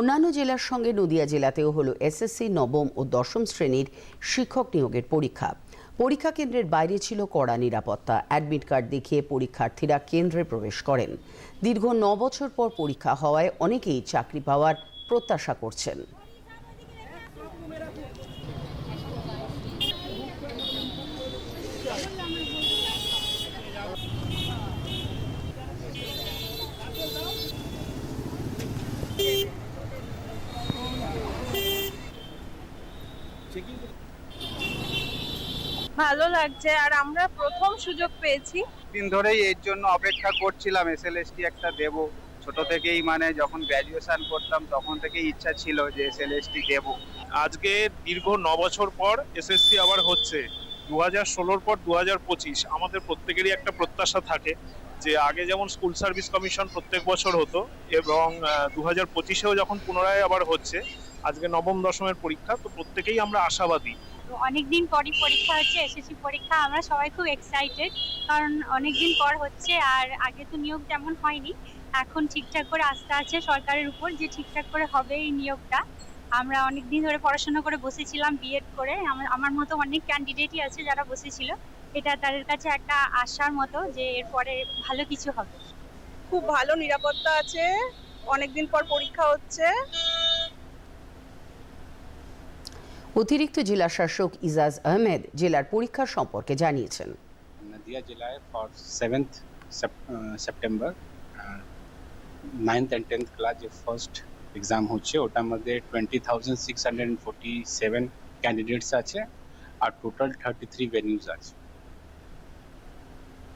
অন্যান্য জেলার সঙ্গে নদিয়া জেলাতেও হলো এসএসসি নবম ও দশম শ্রেণির শিক্ষক নিয়োগের পরীক্ষা। পরীক্ষা কেন্দ্রের বাইরে ছিল কড়া নিরাপত্তা। অ্যাডমিট কার্ড দেখিয়ে পরীক্ষার্থীরা কেন্দ্রে প্রবেশ করেন। দীর্ঘ ন বছর পর পরীক্ষা হওয়ায় অনেকেই চাকরি পাওয়ার প্রত্যাশা করছেন। ভালো লাগছে। আর আমরা প্রথম সুযোগ পেয়েছি। দিন ধরেই এর জন্য অপেক্ষা করছিলাম এসএলএসটি একটা দেব। ছোট থেকেই মানে যখন গ্র্যাজুয়েশন করতাম তখন থেকেই ইচ্ছা ছিল যে এসএলএসটি দেব। আজকে দীর্ঘ ন বছর পর এসএসসি আবার হচ্ছে। দু হাজার ষোলোর পর দু হাজার পঁচিশ আমাদের প্রত্যেকেরই একটা প্রত্যাশা থাকে যে আগে যেমন স্কুল সার্ভিস কমিশন প্রত্যেক বছর হতো এবং দু হাজার পঁচিশেও যখন পুনরায় আবার হচ্ছে আজকে নবম দশমের পরীক্ষা তো প্রত্যেকেই আমরা আশাবাদী। অনেকদিন পরই পরীক্ষা হচ্ছে, এসএসসি পরীক্ষা, আমরা সবাই খুব এক্সাইটেড কারণ অনেকদিন পর হচ্ছে আর আগে তো নিয়োগ তেমন হয়নি। এখন ঠিকঠাক করে আস্থা আছে সরকারের উপর যে ঠিকঠাক করে হবে এই নিয়োগটা। আমরা অনেক দিন ধরে পড়াশোনা করে বসেছিলাম বিএড করে। আমার মতো অনেক ক্যান্ডিডেটই আছে যারা বসেছিল। এটা তাদের কাছে একটা আশার মতো যে এরপরে ভালো কিছু হবে। খুব ভালো নিরাপত্তা আছে, অনেকদিন পর পরীক্ষা হচ্ছে। অতিরিক্ত জেলা শাসক ইজাজ আহমেদ জেলার পরীক্ষা সম্পর্কে জানিয়েছেন। নদিয়া জেলায় for seventh September ninth and tenth class যে ফার্স্ট এক্সাম হচ্ছে, ওটার মধ্যে twenty thousand six hundred forty seven candidates আছে, আর টোটাল থার্টি থ্রি ভেনিউজ আছে।